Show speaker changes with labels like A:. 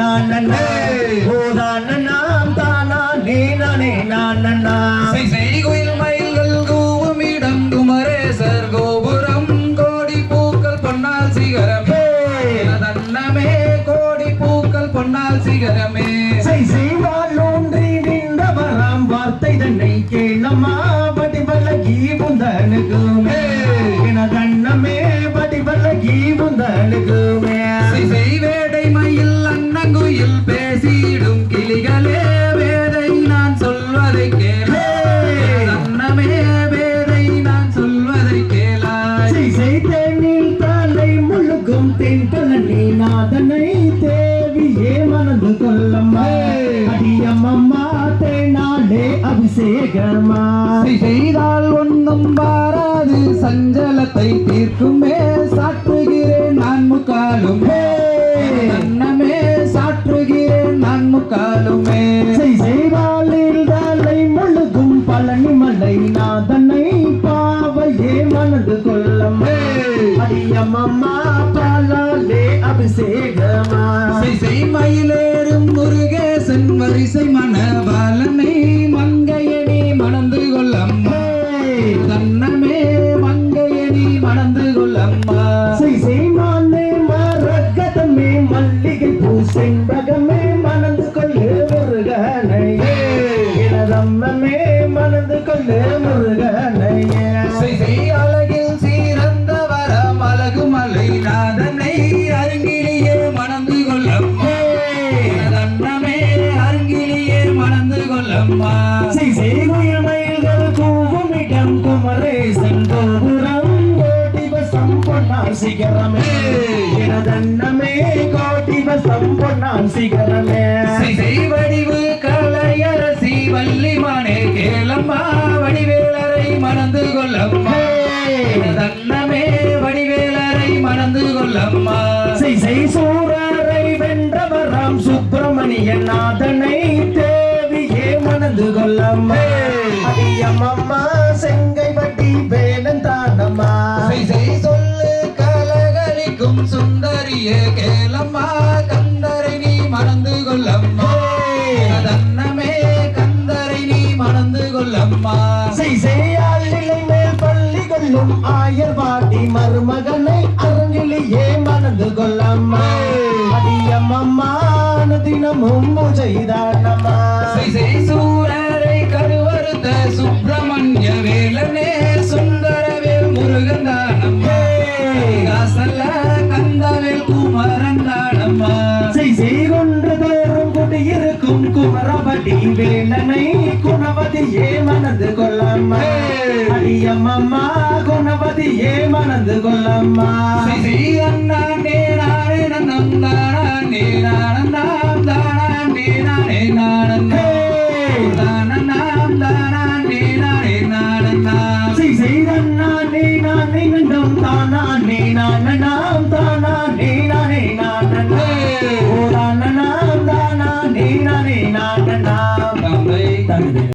A: நானே
B: நானனே ஓதானனாம் தானே? நானே நானனா.
A: இசை செய் குயில் மயில்கள் கூவும் இடம் குமரேசர் கோபுரம். கோடி பூக்கள் பொன்னால் சிகரமே. தன்னமே கோடி பூக்கள் பொன்னால் சிகரமே.
B: செய் செய்வாள் ஒன்றி நின்றவராம். வார்த்தை தன்னை கேளம்மா படிபலகி புந்தனுக்குமே கண்ணமே படிபலகி புந்தனுக்குமே
A: இசை செய் வேடை மயில் அன்னங்குயில் பேசிடும் கிளிகளே வேதை நான் சொல்வதை கேளே. தன்னமே வேதை நான் சொல்வதை கேளாய்.
B: செய்தேனில் தலை முழுக்கும் தென் பழனி நாதனை தேவியே மனது கொல்லம்மா அடியம்மம்மா தேனாலே அபிஷேகமா
A: செய்தால் ஒன்றும் பாராது சஞ்சலத்தை தீர்க்குமே
B: பாலாலே அபிஷேகமா?
A: இசை செய் மயிலேறும் முருகேசன் வரிசை மணவாளனை மங்கையணி மணந்து கொள்ளம்மா. தன்னமே மங்கையணி மணந்து கொள்ளம்மா.
B: செய் செய்மானே மரகதமே மல்லிகை பூ செண்பகமே மணந்து கொள்ளு முருகனை. இளதம்மமே மணந்து கொள்ளு சிகரமே. இளதன்னமே கோடி வசம் பொன்னார் சிகரமே.
A: இசை செய் வடிவு கலையரசி வள்ளிமானே கேளம்மா வடிவேலரை மணந்து கொள்ளம்மா. தன்னமே வடிவேலரை மணந்து கொள்ளம்மா.
B: சூரரை வென்றவராம் சுப்பிரமணியன் நாதனை. ஆயர் வாடி மருமகனை அருங்கிலேயே மணந்து கொள்ளம்மா அடியம்மம்மா தினமும் பூஜை தானம்மா குமரபடி வேலனை குணவதியே மணந்து கொள்ளம்மா. அடியம்மம்மா குணவதியே மணந்து கொள்ளம்மா.
A: இசை செய் அண்ணா நேரானே நன்னம் தானே நானம் நாம் தானே நானே தானம்
B: தானே